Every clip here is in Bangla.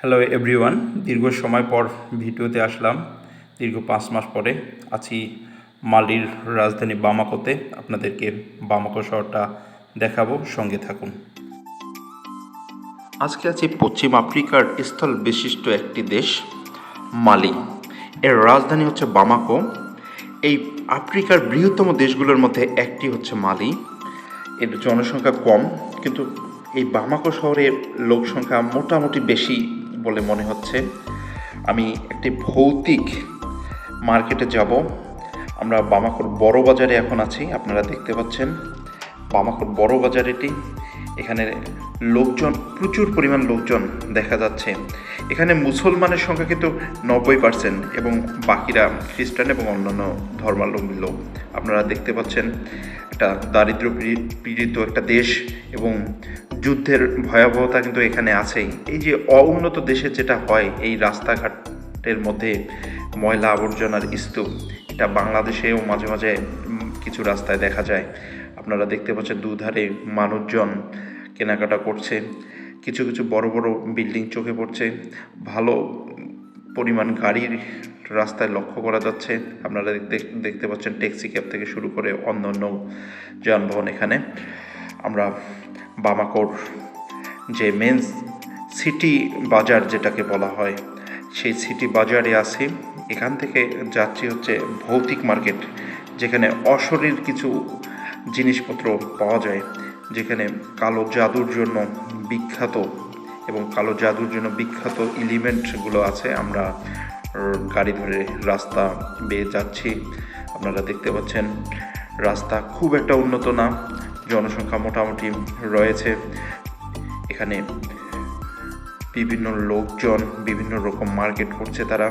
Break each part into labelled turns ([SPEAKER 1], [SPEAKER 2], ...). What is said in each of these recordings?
[SPEAKER 1] হ্যালো এভরিওয়ান দীর্ঘ সময় পর ভিডিওতে আসলাম। দীর্ঘ পাঁচ মাস পরে আছি মালির রাজধানী বামাকোতে। আপনাদেরকে বামাকো শহরটা দেখাবো। সঙ্গে থাকুন। আজকে আছি পশ্চিম আফ্রিকার স্থল বিশিষ্ট একটি দেশ, মালি। এর রাজধানী হচ্ছে বামাকো। এই আফ্রিকার বৃহত্তম দেশগুলোর মধ্যে একটি হচ্ছে মালি। এর জনসংখ্যা কম, কিন্তু এই বামাকো শহরের লোক সংখ্যা মোটামুটি বেশি বলে মনে হচ্ছে, আমি একটি ভৌতিক মার্কেটে যাব। আমরা বামাকোর বড় বাজারে এখন আছি, আপনারা দেখতে পাচ্ছেন। বামাকোর বড় বাজার এটি। এখানে লোকজন, প্রচুর পরিমাণ লোকজন দেখা যাচ্ছে। এখানে মুসলমানের সংখ্যা কিন্তু নব্বই পার্সেন্ট এবং বাকিরা খ্রিস্টান এবং অন্যান্য ধর্মাবলম্বী লোক। আপনারা দেখতে পাচ্ছেন একটা দারিদ্র পীড়িত একটা দেশ এবং যুদ্ধের ভয়াবহতা কিন্তু এখানে আছেই। এই যে অউন্নত দেশে যেটা হয়, এই রাস্তাঘাটের মধ্যে ময়লা আবর্জনার স্তূপ, এটা বাংলাদেশেও মাঝে মাঝে কিছু রাস্তায় দেখা যায়। আপনারা দেখতে পাচ্ছেন দুধারে মানুষজন কেনাকাটা করছে, কিছু কিছু বড় বড় বিল্ডিং চোখে পড়ছে, ভালো পরিমাণ গাড়ির রাস্তায় লক্ষ্য করা যাচ্ছে। আপনারা দেখতে দেখতে পাচ্ছেন ট্যাক্সি ক্যাব থেকে শুরু করে অন্যান্য যানবাহন এখানে। আমরা বামাকোর যে মেন সিটি বাজার যেটাকে বলা হয়, সেই সিটি বাজারে আছি এখান থেকে যাচ্ছি হচ্ছে ভৌতিক মার্কেট যেখানে অশরীর কিছু জিনিসপত্র পাওয়া যায়। যেখানে কালো জাদুর জন্য বিখ্যাত এবং কালো জাদুর জন্য বিখ্যাত এলিমেন্টগুলো আছে, আমরা গাড়ি ধরে রাস্তা বেয়ে যাচ্ছি। আপনারা দেখতে পাচ্ছেন, রাস্তা খুব একটা উন্নত না, জনসংখ্যা মোটামুটি রয়েছে। এখানে বিভিন্ন লোকজন, বিভিন্ন রকম মার্কেট করছে তারা।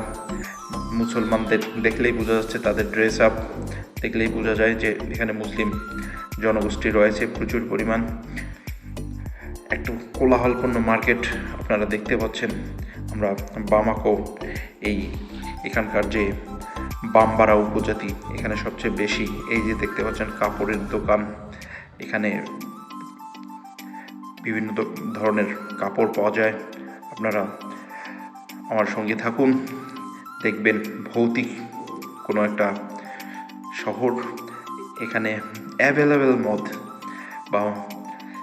[SPEAKER 1] মুসলমানদের দেখলেই বোঝা যাচ্ছে তাদের ড্রেস আপ দেখলেই বোঝা যায় যে এখানে মুসলিম জনগোষ্ঠী রয়েছে প্রচুর পরিমাণ। একটু কোলাহলপূর্ণ মার্কেট আপনারা দেখতে পাচ্ছেন। আমরা বামাকো এই এখানকার যে বাম্বারা উপজাতি, এখানে সবচেয়ে বেশি এই যে দেখতে পাচ্ছেন কাপড়ের দোকান। এখানে বিভিন্ন ধরনের কাপড় পাওয়া যায়। আপনারা আমার সঙ্গে থাকুন, দেখবেন ভৌতিক কোনো একটা শহর। এখানে অ্যাভেলেবেল মদ বা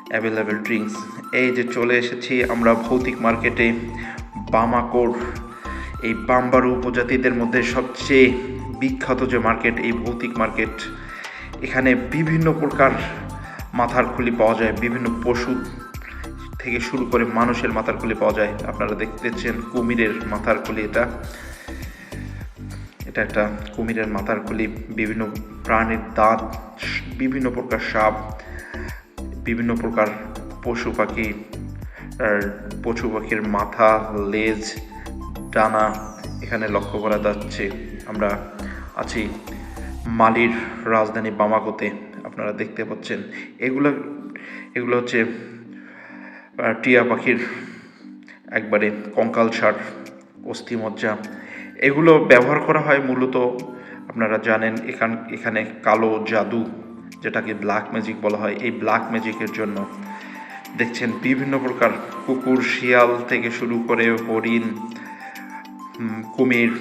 [SPEAKER 1] অ্যাভেলেবেল ড্রিঙ্কস এই যে চলে এসেছি আমরা ভৌতিক মার্কেটে বামাকোর এই বাম্বারু উপজাতিদের মধ্যে সবচেয়ে বিখ্যাত যে মার্কেট এই ভৌতিক মার্কেট এখানে বিভিন্ন প্রকার মাথার খুলি পাওয়া যায়, বিভিন্ন পশু থেকে শুরু করে মানুষের মাথার খুলি পাওয়া যায়। আপনারা দেখতেছেন কুমিরের মাথার খুলি এটা। এটা একটা কুমিরের মাথার খুলি। বিভিন্ন প্রাণীর দাঁত বিভিন্ন প্রকার সাপ, বিভিন্ন প্রকার পশু পাখি পশু পাখির মাথা, লেজ, ডানা এখানে লক্ষ্য করা যাচ্ছে। আমরা আছি মালির রাজধানী বামাকোতে, আপনারা দেখতে পাচ্ছেন। এগুলো এগুলো হচ্ছে টিয়া পাখির একবারে কঙ্কাল সার, অস্থিমজ্জা। এগুলো ব্যবহার করা হয় মূলত, আপনারা জানেন, এখান, এখানে কালো জাদু যেটাকে ব্ল্যাক ম্যাজিক বলা হয়, এই ব্ল্যাক ম্যাজিকের জন্য দেখছেন বিভিন্ন প্রকার কুকুর, শিয়াল থেকে শুরু করে হরিণ কুমির,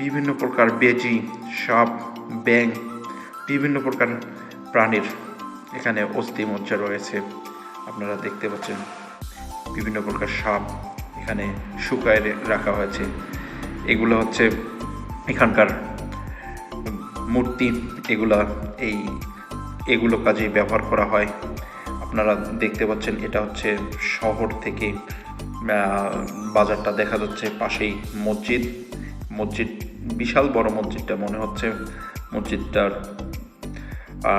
[SPEAKER 1] বিভিন্ন প্রকার বেজি, সাপ ব্যাং বিভিন্ন প্রকার প্রাণীর এখানে অস্থিমজ্জা রয়েছে। আপনারা দেখতে পাচ্ছেন বিভিন্ন প্রকার সাপ এখানে শুকায় রাখা হয়েছে। এগুলো হচ্ছে এখানকার মূর্তি এগুলা, এই, এগুলো কাজে ব্যবহার করা হয়। আপনারা দেখতে পাচ্ছেন এটা হচ্ছে শহর থেকে বাজারটা দেখা যাচ্ছে পাশেই মসজিদ। মসজিদ, বিশাল বড় মসজিদটা মনে হচ্ছে। মসজিদটার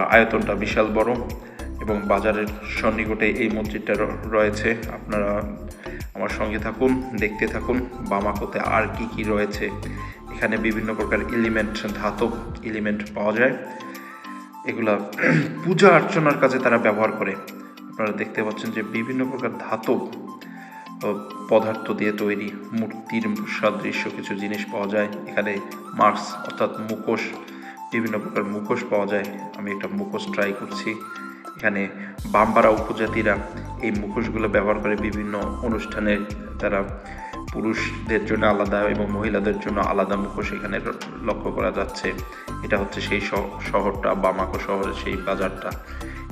[SPEAKER 1] আয়তনটা বিশাল বড় এবং বাজারের সন্নিকটে এই মসজিদটা রয়েছে। আপনারা আমার সঙ্গে থাকুন, দেখতে থাকুন, বামাকোতে আর কি কি রয়েছে। এখানে বিভিন্ন প্রকার এলিমেন্ট ধাতব এলিমেন্ট পাওয়া যায়। এগুলা পূজা অর্চনার কাজে তারা ব্যবহার করে। আপনারা দেখতে পাচ্ছেন যে বিভিন্ন প্রকার ধাতব পদার্থ দিয়ে তৈরি মূর্তির সাদৃশ্য কিছু জিনিস পাওয়া যায়। এখানে মার্কস অর্থাৎ মুখোশ, বিভিন্ন প্রকার মুখোশ পাওয়া যায়। আমি একটা মুখোশ ট্রাই করছি। এখানে বাম্বারা উপজাতিরা এই মুখোশগুলো ব্যবহার করে বিভিন্ন অনুষ্ঠানে তারা পুরুষদের জন্য আলাদা এবং মহিলাদের জন্য আলাদা মুখোশ এখানে লক্ষ্য করা যাচ্ছে। এটা হচ্ছে সেই শহরটা, বামাকো শহরের সেই বাজারটা।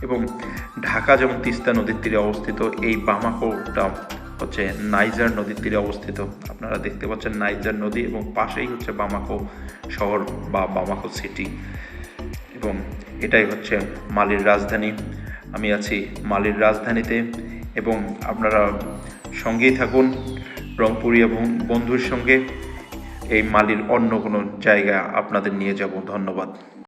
[SPEAKER 1] এবং ঢাকা যেমন তিস্তা নদীর তীরে অবস্থিত, এই বামাকোটা হচ্ছে নাইজার নদীর তীরে অবস্থিত। আপনারা দেখতে পাচ্ছেন নাইজার নদী এবং পাশেই হচ্ছে বামাকো শহর বা বামাকো সিটি। এবং এটাই হচ্ছে মালির রাজধানী। আমি আছি মালির রাজধানীতে এবং আপনারা সঙ্গেই থাকুন। রংপুরি এবং বন্ধুর সঙ্গে এই মালির অন্য কোনো জায়গা আপনাদের নিয়ে যাব। ধন্যবাদ।